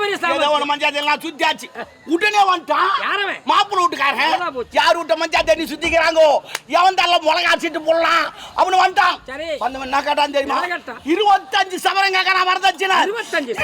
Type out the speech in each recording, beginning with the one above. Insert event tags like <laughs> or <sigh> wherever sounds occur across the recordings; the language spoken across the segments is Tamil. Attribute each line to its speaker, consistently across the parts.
Speaker 1: பெரிய
Speaker 2: ஏதோ
Speaker 1: சாமர்த்தியம்.
Speaker 2: ஒரு மஞ்சா எல்லாம் சுத்தியாச்சு. உடனே வந்துட்டான்.
Speaker 1: யாரவன்?
Speaker 2: மாப்பிள்ளை வீட்டுக்காரன். யார் விட்ட மஞ்சா தண்ணி சுத்திக்கிறாங்கோ? எவன் தள்ள மிளகா சீட்டு போடலாம்? அவனு வந்துட்டான்.
Speaker 1: சரி.
Speaker 2: வந்தவன் என்ன கேட்டான் தெரியுமா? இருபத்தஞ்சு சவரம் கேட்கறான் வரதட்சணை.
Speaker 1: இருபத்தஞ்சு.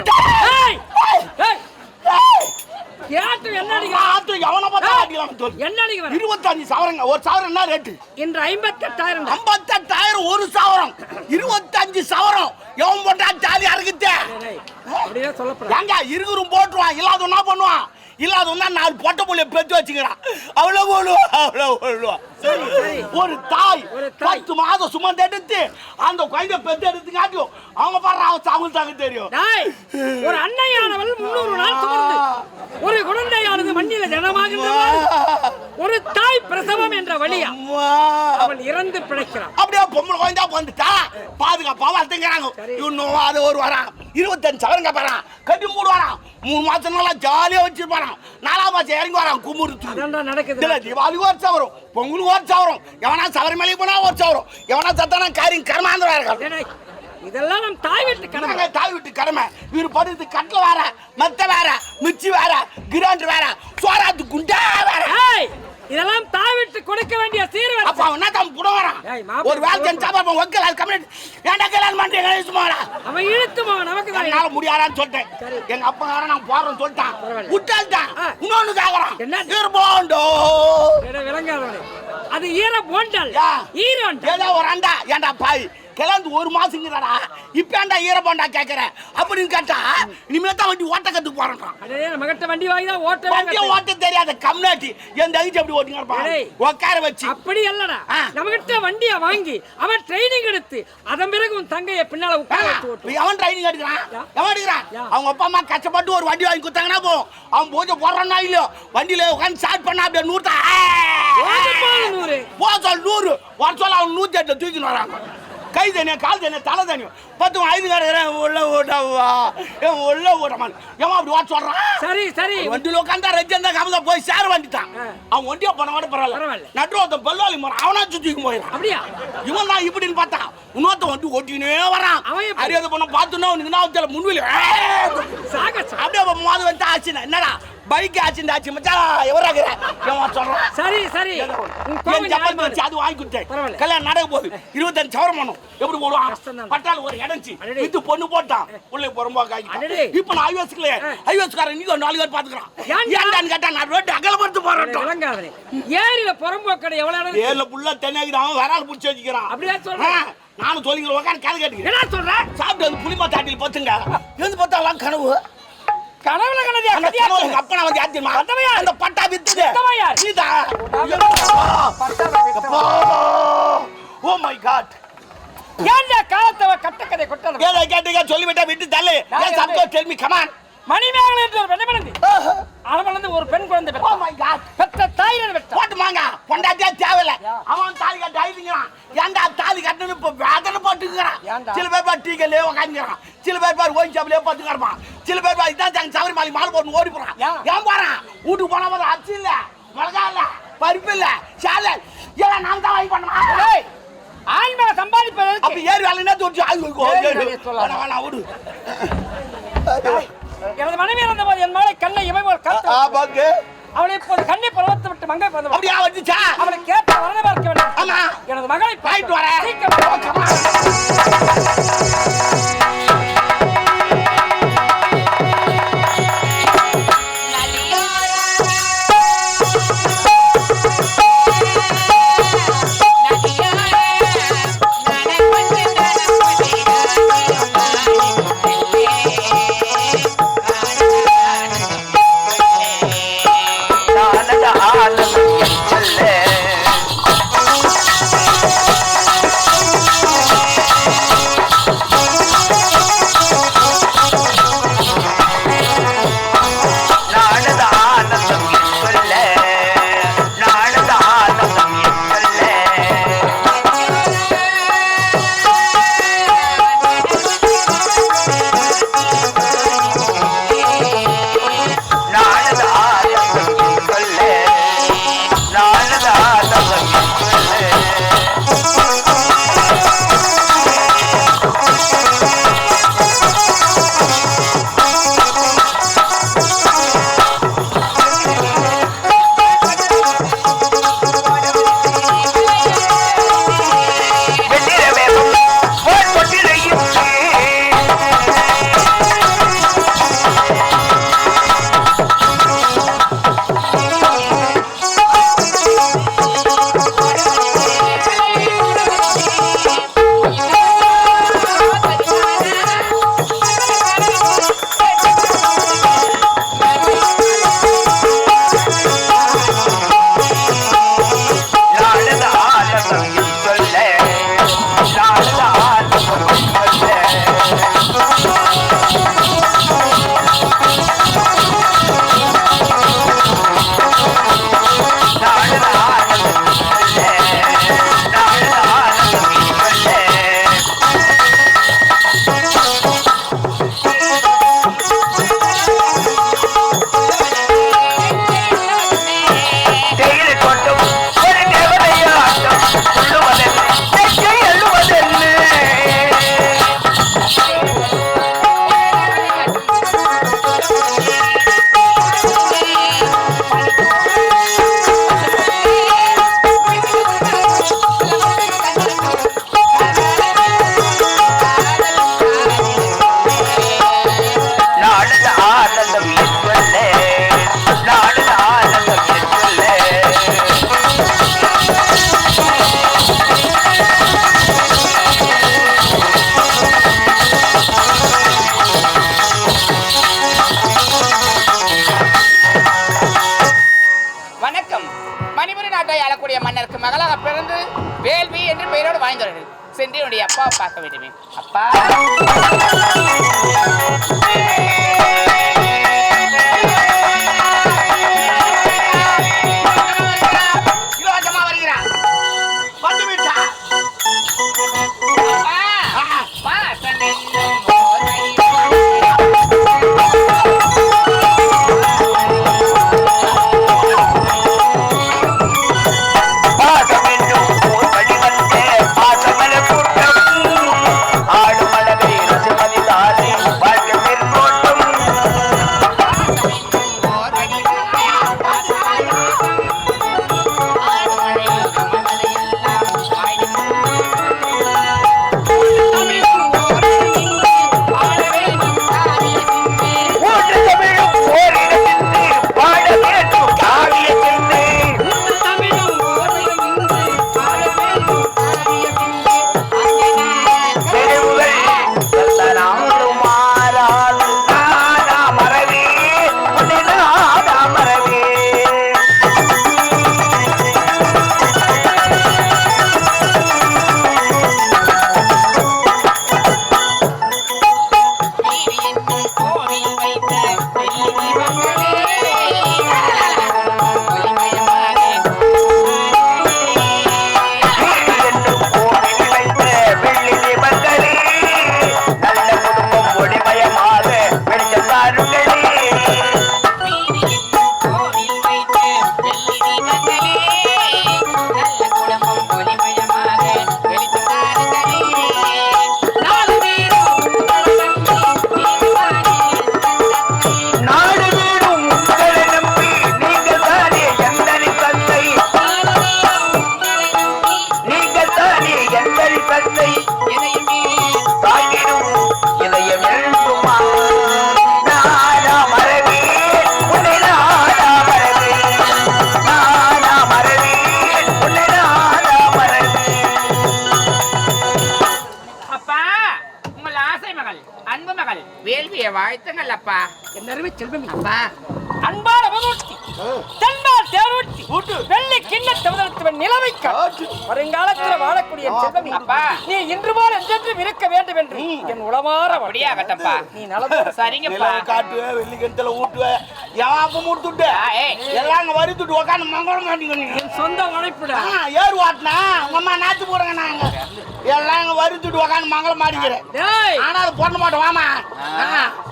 Speaker 1: கேட்டு என்ன அடிக்கிறான்
Speaker 2: ஆத்து எவனை பார்த்தா அடிக்கலாம் சொல்லு.
Speaker 1: என்ன அடிக்கிறான்
Speaker 2: இருபத்தஞ்சு சவரங்க ஒரு சவரம் என்ன ரேட்டு
Speaker 1: இன்று ஐம்பத்தெட்டாயிரம்.
Speaker 2: ஐம்பத்தெட்டாயிரம் ஒரு சவரம். இருபத்தஞ்சு சவரம். எவன் போட்டா ஜாலியா இருக்குதே
Speaker 1: டேய், அப்படியே சொல்லப்படாது.
Speaker 2: ஏங்க இருக்குறும் போட்டுருவான் இல்லாத என்ன பண்ணுவான். இல்லாத நாலு பொட்டை புள்ளைய பெற்று வச்சுக்கிறான். அவ்வளவு போடுவான்
Speaker 1: சரி.
Speaker 2: ஒரு தாய்
Speaker 1: ஒரு தாய்.
Speaker 2: பத்து மாதம் சுமந்து எடுத்து அந்த குழந்தை பெற்று எடுத்து காட்டியும் அவங்க பாடுற அவன் அவங்களுக்கு தாங்க தெரியும்.
Speaker 1: ஒரு அன்னையானவள் முன்னூறு நாள் சுமந்து. ஒரு குழந்தையானது மண்ணில ஜனமாகின்ற போது, ஒரு தாய் பிரசவம் என்ற வழியா. அவள் இறந்து பிழைக்கிறான்
Speaker 2: அப்படியே பொம்பளை குழந்தை வந்துட்டா? பாதுகாப்பா வளர்த்துக்கிறாங்க
Speaker 1: சரி.
Speaker 2: இன்னும் அது ஒரு வாரம். இருபத்தஞ்சு சவரங்க போறான் கட்டி வாரம் மூணு மாசம் நல்லா ஜாலியா வச்சிருப்பான். நாலாம் மாசம் இறங்கி வரான் குமுறுத்து.
Speaker 1: நடக்குது.
Speaker 2: இதுல தீபாவளிக்கு ஒரு சவரம். பொங்கலுக்கு ஒரு சவரம். எவனா சபரிமலைக்கு போனா ஒரு சவரம். எவனா சத்தானா காரியம் கர்மாந்திரம் இருக்கான்.
Speaker 1: இதெல்லாம் நம் தாய் வீட்டு கடமை.
Speaker 2: தாய் வீட்டு கடமை? இவர் படுத்து கட்டில வேற மெத்த வேற மிச்சி வேற கிராண்ட் வேற சோறாத்து குண்டா வேற.
Speaker 1: இதெல்லாம் தாய் வீட்டு கொடுக்க வேண்டிய
Speaker 2: அப்ப
Speaker 1: சீர்வரிசை
Speaker 2: அவன் என்ன தான் புடம் ஒரு வேலை செஞ்சு சாப்பாடு ஒக்கல் அது கம்யூனிட்டி ஏன்டா கல்யாணம் பண்றீங்க சும்மா வரா
Speaker 1: அவன் இழுத்துமா நமக்கு தான்
Speaker 2: என்னால முடியாதான்னு சொல்லிட்டேன். எங்க அப்பா நான் போறேன்னு சொல்லிட்டான். விட்டால்தான். இன்னொன்னு கேக்குறான்.
Speaker 1: என்ன?
Speaker 2: இருபோண்டோ
Speaker 1: டேய், விளங்காதவனே. அது ஈர போண்டல்
Speaker 2: யா.
Speaker 1: ஈரோண்டல்.
Speaker 2: ஏதோ ஒரு அண்டா. ஏன்டா பாய் கிளந்து ஒரு மாசங்கிறடா இப்ப ஏன்டா ஈரப்பாண்டா கேக்குற? அப்படின்னு கேட்டா இனிமே தான் வண்டி ஓட்ட கத்துக்கு போறான்
Speaker 1: அடே நம்ம கிட்ட வண்டி வாங்கி தான் ஓட்டவே
Speaker 2: வண்டியை ஓட்ட தெரியாத கம்னாட்டி எந்த அழிச்சு அப்படி ஓட்டிங்க இருப்பான். உட்கார வச்சு.
Speaker 1: அப்படி அல்லடா
Speaker 2: ஆ.
Speaker 1: நம்ம கிட்ட வண்டிய வாங்கி அவன் ட்ரைனிங் எடுத்து அதன் பிறகு உன் தங்கைய பின்னால உட்கார ஓட்டு
Speaker 2: எவன் ட்ரைனிங் எடுக்கிறான். எவன் எடுக்கிறான். அவங்க அப்பா அம்மா கஷ்டப்பட்டு ஒரு வண்டி வாங்கி கொடுத்தாங்கன்னா போதும் அவன் பூஜை போடுறானா இல்லையோ? வண்டியில உட்காந்து ஸ்டார்ட் பண்ணா அப்படியே
Speaker 1: நூறு
Speaker 2: போசல் நூறு. வர சொல்ல அவன் நூத்தி எட்டு தூக்கின்னு வராங்க கை தனியா கால் தனியா தலை தனியும் பத்து ஐந்து காரன் உள்ள ஓட்டவா உள்ள ஓட்டமான் எவன் அப்படி ஓட்ட சொல்றான்?
Speaker 1: சரி சரி.
Speaker 2: வண்டியில உட்காந்தா ரஜந்தா கமதா போய் சேர வண்டிட்டான்.
Speaker 1: ஆ.
Speaker 2: அவன் வண்டியா போன கூட பரவாயில்ல. நட்டு ஒருத்தன் பல்வாலி போறான் அவனா சுத்திக்கு போயிடான்
Speaker 1: அப்படியா?
Speaker 2: இவன் தான் இப்படின்னு பார்த்தா இன்னொருத்த வண்டி ஓட்டினே வரான்.
Speaker 1: அவன் எப்படி?
Speaker 2: அறியாத பொண்ணை பார்த்துனா உனக்கு நான் முன்வெளி அப்படியே மோத வந்து ஆச்சுன்னா என்னடா? பைக் ஆச்சு ஆச்சு மச்சான். எவராகிற எவன் சொல்றான்?
Speaker 1: சரி சரி.
Speaker 2: என்
Speaker 1: நியாயமானது.
Speaker 2: வச்சு அது வாங்கி கொடுத்தேன். கல்யாணம் நடக்க போகுது. இருபத்தஞ்சு சவரம் பண்ணும். எப்படி போடுவான். பட்டால ஒரு இடஞ்சி. வித்து பொண்ணு போட்டான். உள்ள புறம்பா காய்க்கு. இப்ப நான் ஐவஸ்க்குல. ஐவஸ்காரன் நீங்க நாலு பேர் பாத்துக்கிறான்
Speaker 1: ஏன்டா?
Speaker 2: ஏன்டான்னு கேட்டா நான் ரோட்டு அகலப்படுத்து போறேன்
Speaker 1: ஏரியில புறம்போக்கடை எவ்வளவு இடம்?
Speaker 2: ஏழு புள்ள தென்னாகிறான் விரால் பிடிச்சி வச்சுக்கிறான்.
Speaker 1: அப்படியா சொல்ற?
Speaker 2: ஆ, நானும் சொல்லிக்கிறேன் உட்காந்து காது கேட்டுக்கிறேன்.
Speaker 1: என்ன சொல்ற?
Speaker 2: சாப்பிட்டு வந்து புளிமா தாட்டில் பத்துங்க. இருந்து பார்த்தாலாம் கனவு.
Speaker 1: கனவுல கனதியா
Speaker 2: அந்த
Speaker 1: கதியா
Speaker 2: கனவு எங்க அப்பா வந்து? அந்த பட்டா வித்துது? Sita oh my god.
Speaker 1: ஏன்டா காலத்தவ கட்டக்கதை கொட்டணும்?
Speaker 2: ஏதோ கேட்டுங்க சொல்லிவிட்டா விட்டு தள்ளு.
Speaker 1: நான்
Speaker 2: ஏன் சப்கோ tell me come on
Speaker 1: Manimekalai என்று ஒரு பெண் குழந்தை
Speaker 2: ஓ
Speaker 1: பெற்றான்.
Speaker 2: My god.
Speaker 1: பெற்ற
Speaker 2: போட்டு மாங்க பொண்டாட்டியா தேவையில்ல. அவன் தாலி கட்ட ஏன்டா தாலி கட்டணும் இப்ப வேதனை போட்டுக்கிறான்? சில பேர் பார் டீக்கல்லே உட்காந்துக்கிறான் சில பேர் பார் ஓயின் ஷாப்லயே பார்த்து கிடப்பான் சில பேர் பார் இதான் தங்க சபரிமலை மாலை போட்டு ஓடி போறான். ஏன் போறான்? வீட்டுக்கு போன போது அரிசி இல்ல மிளகா இல்ல பருப்பு இல்ல சேலை. எல்லாம் நான் தான் வாங்கி பண்ணுமா
Speaker 1: ஆண் மேல சம்பாதிப்பதற்கு.
Speaker 2: அப்ப ஏறி வேலை என்ன தோச்சு
Speaker 1: சொல்லாத.
Speaker 2: வேணாம் வேணாம் விடு
Speaker 1: எனது மனைவி இருந்த போது என் மகளை கண்ணை இமை போல் கத்த அவளை இப்போது கண்ணை பருவத்தை விட்டு மங்கை பருவம்
Speaker 2: அப்படியா வந்துச்சா?
Speaker 1: அவளை கேட்ட வரத பார்க்க வேண்டும். எனது மகளை
Speaker 2: போயிட்டு வரேன்.
Speaker 1: மகளாக
Speaker 2: பிறந்து வேள்வி என்று
Speaker 3: பெயரோடு வாய்ந்தவர்கள் வருகிறது. சென்று என்னுடைய அப்பாவை பார்க்க வேண்டுமே. அப்பா. வாழ்த்துங்கள் அப்பா
Speaker 1: என் செல்வம்.
Speaker 3: அப்பா.
Speaker 1: அன்பா தென்பால் தேரூட்டி வெள்ளி கிண்ண தமிழத்துவன் நிலைமை வருங்காலத்தில் வாழக்கூடிய செல்வமே
Speaker 3: அப்பா.
Speaker 1: நீ இன்று போல் என்றென்றும் இருக்க வேண்டும் என்று என் உளமாற
Speaker 3: அப்படியாகட்டப்பா
Speaker 1: நீ நலத்தோடு
Speaker 3: சரிங்கப்பா.
Speaker 2: நிலவு காட்டுவேன் வெள்ளி கிணத்துல மூட்டுட்டு.
Speaker 3: ஆ, ஏய்.
Speaker 2: எல்லாம் அங்க வருத்துட்டு உட்காந்து மங்களம் காட்டிங்க
Speaker 1: என் சொந்த உழைப்புடா.
Speaker 2: ஏறு வாட்டினா உங்க அம்மா நாத்து போடுங்க நாங்க. எல்லாம் அங்க வருத்துட்டு உட்காந்து மங்களம் மாட்டிக்கிறேன்
Speaker 1: டேய்.
Speaker 2: ஆனா அது போட மாட்டோம் வாமா.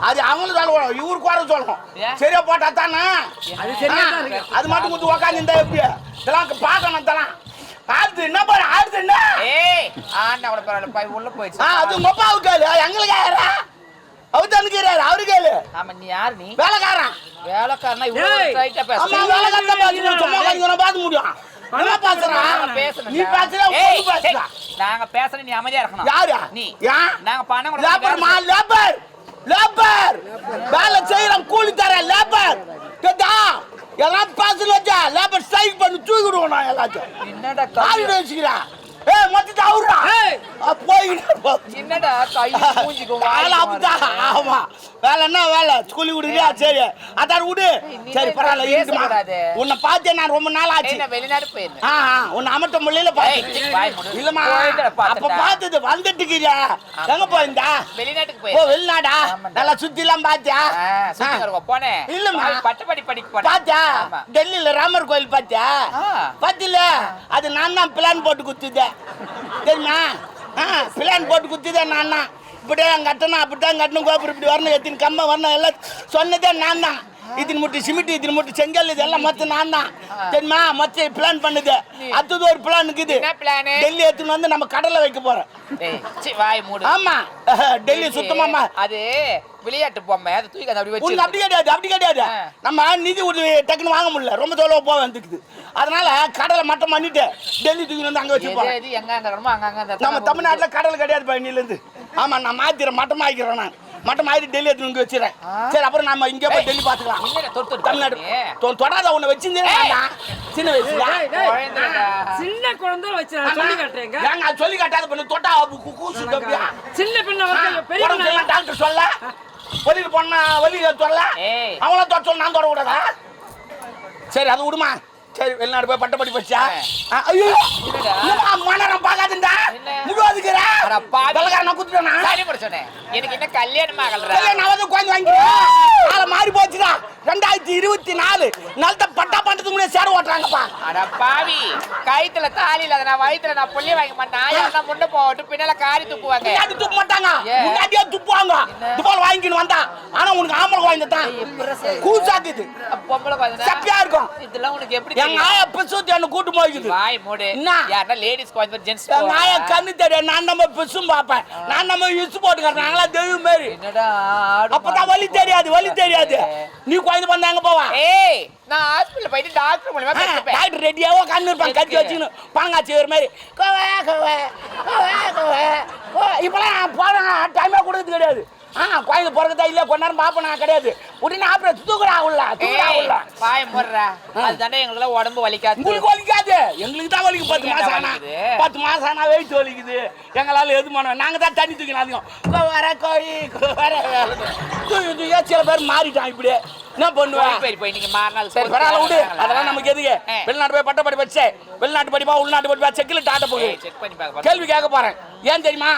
Speaker 2: அது அவங்களுக்கு சொல்லணும் இவருக்கு குறை சொல்லணும்? சரியா போட்டா தானே?
Speaker 1: அது இருக்கு
Speaker 2: அது மட்டும் கொஞ்சம் உட்காந்து இருந்தா எப்படி? இதெல்லாம் பார்க்கணும் இதெல்லாம் ஆடுது என்ன பாரு ஆடுது என்ன?
Speaker 3: ஏய் ஆண்டா கூட பரவாயில்ல போய் உள்ள போயிடுச்சு
Speaker 2: ஆ, அது உங்க அப்பாவுக்கு கேளு. எங்களுக்கு யாரா? அவர் தனுக்கிறாரு அவரு கேளு.
Speaker 3: ஆமா நீ யார் நீ?
Speaker 2: வேலைக்காரன்.
Speaker 3: வேலைக்காரனா இவ்வளவு. ஸ்ட்ரைட்டா பேச
Speaker 2: அம்மா வேலைக்காரன் தான் பேசணும் சும்மா கொஞ்சம் பார்த்து முடியும். என்ன நீ பேசுற
Speaker 3: ஏய்,
Speaker 2: பொண்ணு பேசுறா.
Speaker 3: சரி, நாங்க பேசுறது நீ அமைதியா இருக்கணும்.
Speaker 2: யாரு?
Speaker 3: நீ.
Speaker 2: ஏன்
Speaker 3: நாங்க பணம் கூட
Speaker 2: லேபர் மா லேபர். லேபர். வேலை செய்யறோம் கூலி தர லேபர். கேட்டா? எல்லாம் பேசல வச்சா லேபர் ஸ்ட்ரைக் பண்ணி தூக்கிடுவோம் நான் எல்லாத்தையும்.
Speaker 3: என்னடா
Speaker 2: ஆளு
Speaker 3: கை
Speaker 2: வச்சுக்கிறா? ஏய் மொத்தத்தை அவரா
Speaker 1: ஏய்.
Speaker 2: போய்கிட்டு
Speaker 3: என்னடா கை மூஞ்சிக்கும்
Speaker 2: வேலை அப்படிதான் ஆமா. வேலை என்ன வேலை? ஸ்கூலி விடுறியா? சரி. அதான் விடு. சரி பரவாயில்ல இருக்குமா. உன்னை பார்த்தேன் நான் ரொம்ப நாள் ஆச்சு.
Speaker 3: வெளிநாடு போயிருந்தேன்.
Speaker 2: ஆ உன்னை அமர்த்த
Speaker 3: ஏய்,
Speaker 2: பார்த்தேன். இல்லம்மா.
Speaker 3: போயிட்டு
Speaker 2: அப்ப. பார்த்தது வந்துட்டுக்கிறியா எங்க போயிருந்தா?
Speaker 3: வெளிநாட்டுக்கு
Speaker 2: ஓ வெளிநாடா?
Speaker 3: ஆமாண்டா.
Speaker 2: நல்லா சுத்தி எல்லாம் பாத்தியா
Speaker 3: போனேன்
Speaker 2: இல்லம்மா.
Speaker 3: பாய் பட்டப்படி படிக்க போனேன்.
Speaker 2: பாத்தியா. டெல்லியில ராமர் கோயில் பாத்தியா. பாத்தில அது நான் தான் பிளான் போட்டு குத்துதேன் தெரியுமா? பிளான் போட்டு குத்திதான் நான் தான் இப்படியே கட்டணும் அப்படித்தான் கட்டணும் கோபுரம் இப்படி வரணும் எத்தனை கம்பம் வரணும் எல்லாம் சொன்னதே நான் தான் இத்தனை முட்டி சிமெண்ட் இத்தனை முட்டி செங்கல் இது எல்லாம் மொத்தம் நான் தான் தெரியுமா? மொத்தம் பிளான் பண்ணுது. அடுத்தது ஒரு பிளான் இருக்குது? டெல்லி எடுத்துன்னு வந்து நம்ம கடலை வைக்க போறோம்.
Speaker 3: வாய் மூடு.
Speaker 2: ஆமா. <laughs> டெல்லி சுத்தமாமா
Speaker 3: அது விளையாட்டு பொம்மை அதை தூக்கி அப்படி வச்சு
Speaker 2: அப்படி கிடையாது அப்படி கிடையாது. நம்ம நிதி உதவி டக்குன்னு வாங்க முடியல. ரொம்ப தொலைவு போக வந்துக்குது அதனால கடலை மட்டம் பண்ணிட்டு டெல்லி தூக்கி வந்து அங்க
Speaker 3: எது எங்க அங்க
Speaker 2: நம்ம தமிழ்நாட்டுல கடல் கிடையாது பயணில இருந்து ஆமா நான் மாத்திரேன் மட்டம் ஆக்கிறேன் நான். மட்டம் ஆயிட்டு டெல்லி எடுத்து இங்க வச்சிடறேன். சரி அப்புறம் நம்ம இங்கே போய் டெல்லி பாத்துக்கலாம்
Speaker 3: என்னடா தொட்டு தொட்டு
Speaker 2: தமிழ்நாடு தொடாத உன்னை வச்சிருந்தேன். சின்ன வயசுல.
Speaker 1: சின்ன குழந்தை வச்சு சொல்லி காட்டுறேங்க.
Speaker 2: ஏங்க சொல்லி காட்டாத பண்ணு தொட்டா கு- கூசு தப்பியா?
Speaker 1: சின்ன பின்ன பெரிய
Speaker 2: டாக்டர் சொல்ல? வெளியில போனா வலி சொல்ல. அவங்கள தொட சொல்ல நான் தொட கூடாதா சரி அது விடுமா. சரி வெளிநாடு போய் பட்ட படி படிச்சா ஐயோ என்னடா? மனரம்
Speaker 3: எனக்கு என்ன கல்யாணம்
Speaker 2: இல்ல, நான் வந்து குழந்தை வாங்கிக்கிறேன். மாறி போச்சுடா. ரெண்டாயிரத்தி இருபத்தி நாலு நல்ல பட்டா பண்டத்துக்கு முன்னாடி சேர ஓட்டுறாங்கப்பா.
Speaker 3: அட பாவி கயித்துல தாலி இல்லாத நான் வயித்துல நான் புள்ளி வாங்க மாட்டேன். நான் முன்ன போட்டு பின்னால காரி துப்புவாங்க.
Speaker 2: முன்னாடி துப்ப மாட்டாங்க? முன்னாடியே துப்புவாங்க. துப்பால் வாங்கின்னு வந்தா ஆனா உனக்கு ஆம்பளை குழந்தை தான். கூசாக்குது
Speaker 3: பொம்பளை குழந்தை
Speaker 2: சப்பியா இருக்கும்.
Speaker 3: இதெல்லாம் உனக்கு எப்படி
Speaker 2: எங்க ஆயா பிசுத்தி என்ன கூட்டு போய்க்குது.
Speaker 3: வாய் மூடு.
Speaker 2: என்ன?
Speaker 3: யாருன்னா லேடிஸ் குழந்தை ஜென்ஸ்
Speaker 2: எங்க ஆயா கண்ணு தெரியும் நான் நம்ம பிசும் பார்ப்பேன். நான் நம்ம இசு போட்டுக்கிறேன். நாங்களா தெய்வம் மாரி.
Speaker 3: என்னடா ஆடு
Speaker 2: அப்பதான் வலி தெரியாது வலி தெரியாது. நீ குழந்தை பண்ணாங்க போவா?
Speaker 3: ஏய் நான் ஹாஸ்பிடல் போயிட்டு டாக்டர் மூலமா கத்துப்பேன்
Speaker 2: டாக்டர் ரெடியாவோ கண்ணு இருப்பாங்க
Speaker 3: எதுக்கு?
Speaker 2: வச்சுன்னு பாங்காச்சி ஒரு மாதிரி. கோவே கோவே கோவே கோவே. கோ இப்பெல்லாம் போறாங்க டைமே கொடுக்கறது கிடையாது. ஆ குழந்தை பிறகுதா இல்லையா கொஞ்ச நேரம் பார்ப்பேன் நான் கிடையாது. உடனே அப்புறம் தூக்குறா உள்ள தூக்குறா உள்ள.
Speaker 3: வாய் மூடுறா. அதுதானே எங்களுக்கு உடம்பு வலிக்காது.
Speaker 2: உங்களுக்கு வலிக்காது. எங்களுக்கு தான் வலிக்கு. பத்து மாசம் ஆனா? பத்து மாசம் ஆனா வெயிட் வலிக்குது. எங்களால எது பண்ண நாங்க தான் தண்ணி அதிகம் வர கோழி வர தூக்கி தூக்கி சில பேர் மாறிட்டான் இப்படி என்ன பண்ணுவேன்
Speaker 3: போய் போய் நீங்க மாறினால்
Speaker 2: சரி பரவாயில்ல விடு அதெல்லாம் நமக்கு எதுக்கு. வெளிநாட்டு போய் பட்ட படி வெளிநாட்டு படிப்பா உள்நாட்டு படிப்பா செக்கில் டாட்ட போகுது கேள்வி கேட்க போறேன். ஏன் தெரியுமா?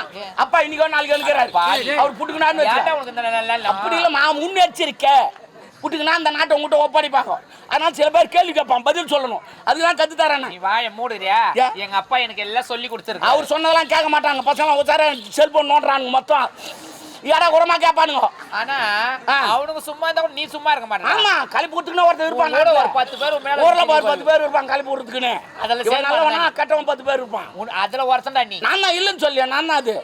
Speaker 2: அப்பா இன்னைக்கோ நாளைக்கு எழுக்கிறாரு. அவர்
Speaker 3: எண்ணம்?
Speaker 2: அப்படி இல்ல நான் முன்னெச்சரிக்கை. புட்டுக்கினா அந்த நாட்டை உங்ககிட்ட ஒப்படைப்பாங்க அதனால சில பேர் கேள்வி கேட்பான் பதில் சொல்லணும். அதுக்கு தான் கத்து தரேன்
Speaker 3: நீ வாயை மூடுறியா? எங்க அப்பா எனக்கு எல்லாம் சொல்லி கொடுத்துருக்கு
Speaker 2: அவர் சொன்னதெல்லாம் கேட்க மாட்டாங்க. பசங்க செல்போன் நோண்டுறானுங்க மொத்தம். ஏடா குறமா கேட்பானுங்க
Speaker 3: ஆனா. அவனுக்கு சும்மா இருந்தா நீ சும்மா இருக்க மாட்டேன்
Speaker 2: ஆமா கழிப்பு கொடுத்துக்கின்னு ஒருத்தர் இருப்பான்.
Speaker 3: ஒரு பத்து பேர்
Speaker 2: ஊர்ல
Speaker 3: இருப்பாங்க.
Speaker 2: பத்து பேர் இருப்பான் கழிப்பு கொடுத்துக்கின்னு
Speaker 3: அதெல்லாம்
Speaker 2: நல்லவனா. கெட்டவன் பத்து பேர் இருப்பான்.
Speaker 3: அதுல ஒருத்தன்டா நீ.
Speaker 2: நான் தான் இல்லைன்னு சொல்லியா நான் தான் அது.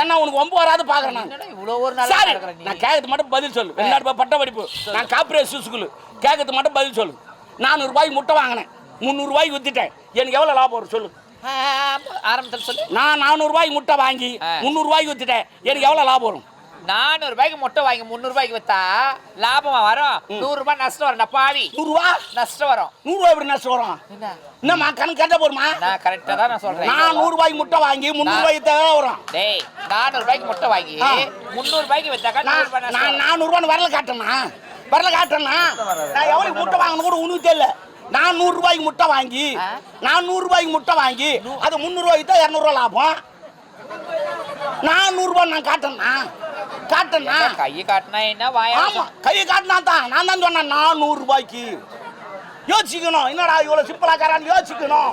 Speaker 2: ஏன்னா உனக்கு ஒம்பு வராது பாக்குறேன் நான்.
Speaker 3: இவ்வளவு ஒரு நாள்
Speaker 2: சாரி நான் கேட்கறது மட்டும் பதில் சொல்லு. வெளிநாட்டு பட்ட படிப்பு. நான் காப்பரேட் ஸ்கூலு கேட்கறது மட்டும் பதில் சொல்லு. நானூறு ரூபாய்க்கு முட்டை வாங்கினேன். முந்நூறு ரூபாய்க்கு வித்துட்டேன். எனக்கு எவ்வளவு லாபம் வரும் சொல்லு.
Speaker 3: ஆரம்பத்துல சொல்லு.
Speaker 2: நான் நானூறு ரூபாய்க்கு முட்டை வாங்கி
Speaker 3: ஆ.
Speaker 2: முந்நூறு ரூபாய்க்கு வித்துட்டேன். எனக்கு எவ்வளவு லாபம் வரும்?
Speaker 3: நானூறு ரூபாய்க்கு முட்டை வாங்கி முந்நூறு ரூபாய்க்கு வித்தா லாபமா வரும்? நூறு ரூபாய் நஷ்டம் வரும்டா பாவி
Speaker 2: நூறுரூவா?
Speaker 3: நஷ்டம் வரும்.
Speaker 2: நூறுரூவா எப்படி நஷ்டம் வரும்?
Speaker 3: என்ன?
Speaker 2: என்னம்மா கணக்கு கட்ட போருமா
Speaker 3: நான் கரெக்டா தான் நான் சொல்றேன்.
Speaker 2: நான் நூறு ரூபாய்க்கு முட்டை வாங்கி முந்நூறு ரூபாய்க்கு தேவை வரும்?
Speaker 3: டேய் நானூறு ரூபாய்க்கு முட்டை வாங்கி. முந்நூறு ரூபாய்க்கு வித்தாக்கா நூறு
Speaker 2: நான்
Speaker 3: ரூபாய் நஷ்டம்
Speaker 2: நான்
Speaker 3: வரும்.
Speaker 2: நானூறு ரூபான்னு வரல காட்டேனா வரல காட்டேனா நான் எவ்வளவு முட்டை வாங்கணும் கூட உனக்கு தெரியல. நான் நூறு ரூபாய்க்கு முட்டை வாங்கி? நான் நூறு ரூபாய்க்கு முட்டை வாங்கி அது முந்நூறு ரூபாய்க்கு தான் இரநூறுவா லாபம். நான் நூறு ரூபாய் நான் காட்டேனா காட்டேனா
Speaker 3: என்ன கையை காட்டினா என்ன
Speaker 2: ஆமா கையை காட்டினா தான். நான் தான் சொன்னேன் நான் நூறு ரூபாய்க்கு. யோசிக்கணும். என்னடா இவ்வளவு சிம்பிளா காரான்னு யோசிக்கணும்.